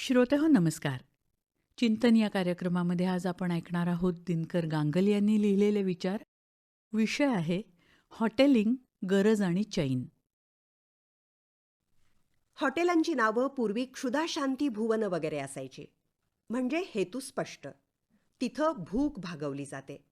श्रोते हो नमस्कार. चिंतन या कार्यक्रमामध्ये आज आपण ऐकणार आहोत दिनकर गांगल यांनी लिहिलेले विचार. विषय आहे हॉटेलिंग गरज आणि चैन. हॉटेलांची नावं पूर्वी क्षुधा शांती भुवन वगैरे असायची. म्हणजे हेतू स्पष्ट. तिथं भूक भागवली जाते.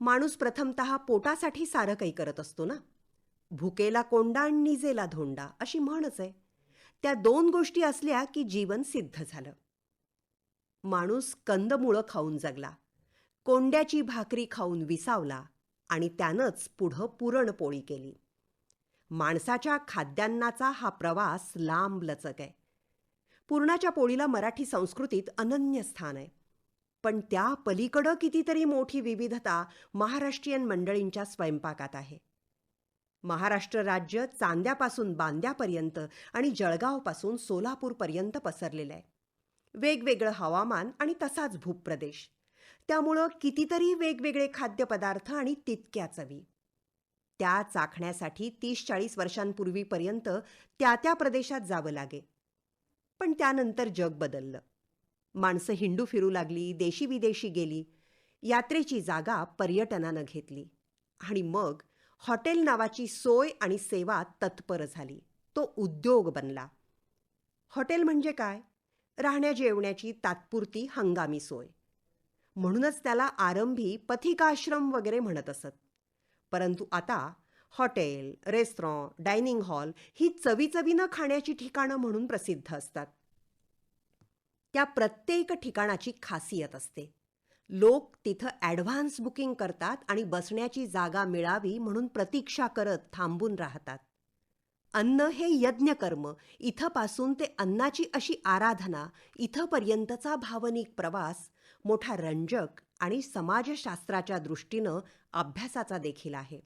माणूस प्रथमत पोटासाठी सारं काही करत असतो ना? भुकेला कोंडा आणि निजेला धोंडा अशी म्हणच आहे. त्या दोन गोष्टी असल्या की जीवन सिद्ध झालं. माणूस कंदमुळं खाऊन जगला. कोंड्याची भाकरी खाऊन विसावला आणि त्यानंच पुढं पुरणपोळी केली. माणसाच्या खाद्यान्नाचा हा प्रवास लांब लचक आहे. पुरणाच्या पोळीला मराठी संस्कृतीत अनन्य स्थान आहे. पण त्या पलीकडं कितीतरी मोठी विविधता महाराष्ट्रीयन मंडळींच्या स्वयंपाकात आहे. महाराष्ट्र राज्य चांद्यापासून बांद्यापर्यंत आणि जळगावपासून सोलापूरपर्यंत पसरलेलं आहे. वेगवेगळं हवामान आणि तसाच भूप्रदेश. त्यामुळं कितीतरी वेगवेगळे खाद्यपदार्थ आणि तितक्या चवी. त्या चाखण्यासाठी तीस चाळीस वर्षांपूर्वीपर्यंत त्या त्या प्रदेशात जावं लागे. पण त्यानंतर जग बदललं. माणसं हिंडू फिरू लागली देशी विदेशी गेली. यात्रेची जागा पर्यटनानं घेतली. आणि मग हॉटेल नावाची सोय आणि सेवा तत्पर झाली. तो उद्योग बनला. हॉटेल म्हणजे काय? राहण्या जेवण्याची तात्पुरती हंगामी सोय. म्हणूनच त्याला आरंभी पथिकाश्रम वगैरे म्हणत असत. परंतु आता हॉटेल रेस्टॉरं डायनिंग हॉल ही चवीचवीनं खाण्याची ठिकाणं म्हणून प्रसिद्ध असतात. त्या प्रत्येक ठिकाणाची खासियत असते. लोक तिथं ॲडव्हान्स बुकिंग करतात आणि बसण्याची जागा मिळावी म्हणून प्रतीक्षा करत थांबून राहतात. अन्न हे यज्ञकर्म. इथंपासून ते अन्नाची अशी आराधना इथंपर्यंतचा भावनिक प्रवास मोठा रंजक आणि समाजशास्त्राच्या दृष्टीनं अभ्यासाचा देखील आहे.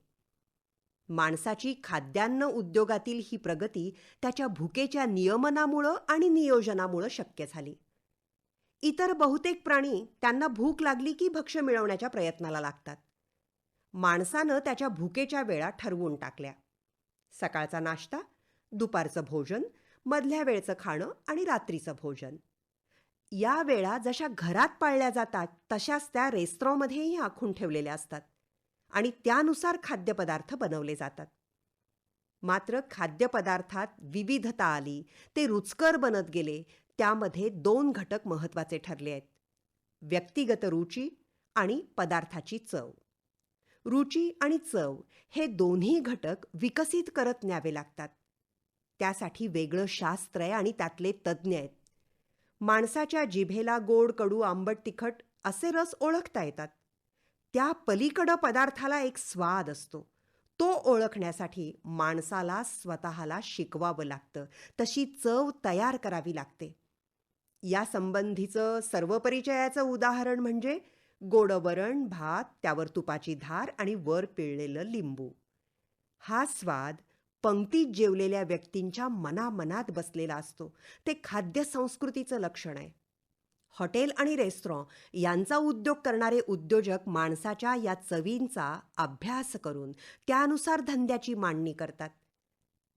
माणसाची खाद्यान्न उद्योगातील ही प्रगती त्याच्या भुकेच्या नियमनामुळं आणि नियोजनामुळं शक्य झाली. इतर बहुतेक प्राणी त्यांना भूक लागली की भक्ष्य मिळवण्याच्या प्रयत्नाला लागतात. माणसानं त्याच्या भुकेच्या वेळा ठरवून टाकल्या. सकाळचा नाश्ता दुपारचं भोजन मधल्या वेळचं खाणं आणि रात्रीचं भोजन. या वेळा जशा घरात पाळल्या जातात तशाच त्या रेस्त्रॉमध्येही आखून ठेवलेल्या असतात आणि त्यानुसार खाद्यपदार्थ बनवले जातात. मात्र खाद्यपदार्थात विविधता आली ते रुचकर बनत गेले त्यामध्ये दोन घटक महत्त्वाचे ठरले आहेत. व्यक्तिगत रुची आणि पदार्थाची चव. रुची आणि चव हे दोन्ही घटक विकसित करत न्यावे लागतात. त्यासाठी वेगळं शास्त्र आहे आणि त्यातले तज्ज्ञ आहेत. माणसाच्या जिभेला गोड कडू आंबट तिखट असे रस ओळखता येतात. त्या पलीकडं पदार्थाला एक स्वाद असतो. तो ओळखण्यासाठी माणसाला स्वतःला शिकवावं लागतं. तशी चव तयार करावी लागते. या संबंधीचं सर्व परिचयाचं उदाहरण म्हणजे गोडवरण भात त्यावर तुपाची धार आणि वर पिळलेलं लिंबू. हा स्वाद पंक्तीत जेवलेल्या व्यक्तींच्या मनामनात बसलेला असतो. ते खाद्य संस्कृतीचं लक्षण आहे. हॉटेल आणि रेस्टॉरं यांचा उद्योग करणारे उद्योजक माणसाच्या या चवींचा अभ्यास करून त्यानुसार धंद्याची मांडणी करतात.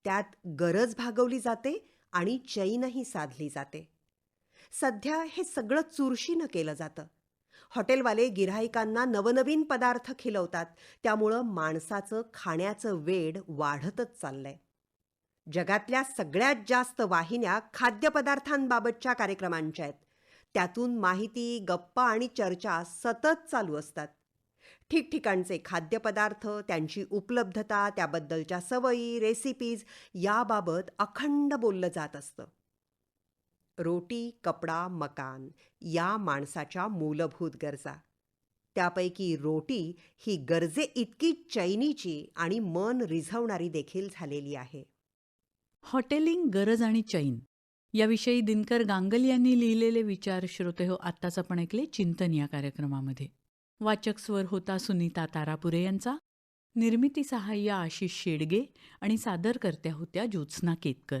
त्यात गरज भागवली जाते आणि चैनही साधली जाते. सध्या हे सगळं चुरशीनं केलं जातं. हॉटेलवाले गिऱ्हाईकांना नवनवीन पदार्थ खिलवतात. त्यामुळं माणसाचं खाण्याचं वेड वाढतच चाललंय. जगातल्या सगळ्यात जास्त वाहिन्या खाद्यपदार्थांबाबतच्या कार्यक्रमांच्या आहेत. त्यातून माहिती गप्पा आणि चर्चा सतत चालू असतात. ठिकठिकाणचे खाद्यपदार्थ त्यांची उपलब्धता त्याबद्दलच्या सवयी रेसिपीज याबाबत अखंड बोललं जात असतं. रोटी कपडा मकान या माणसाच्या मूलभूत गरजा. त्यापैकी रोटी ही गरजे इतकी चैनीची आणि मन रिझवणारी देखील झालेली आहे. हॉटेलिंग गरज आणि चैन याविषयी दिनकर गांगल यांनी लिहिलेले विचार श्रोते हो आत्ताच आपण ऐकले चिंतन या कार्यक्रमामध्ये. वाचक स्वर होता सुनीता तारापुरे यांचा. निर्मिती सहाय्य आशिष शेडगे आणि सादरकर्त्या होत्या ज्योत्स्ना केतकर.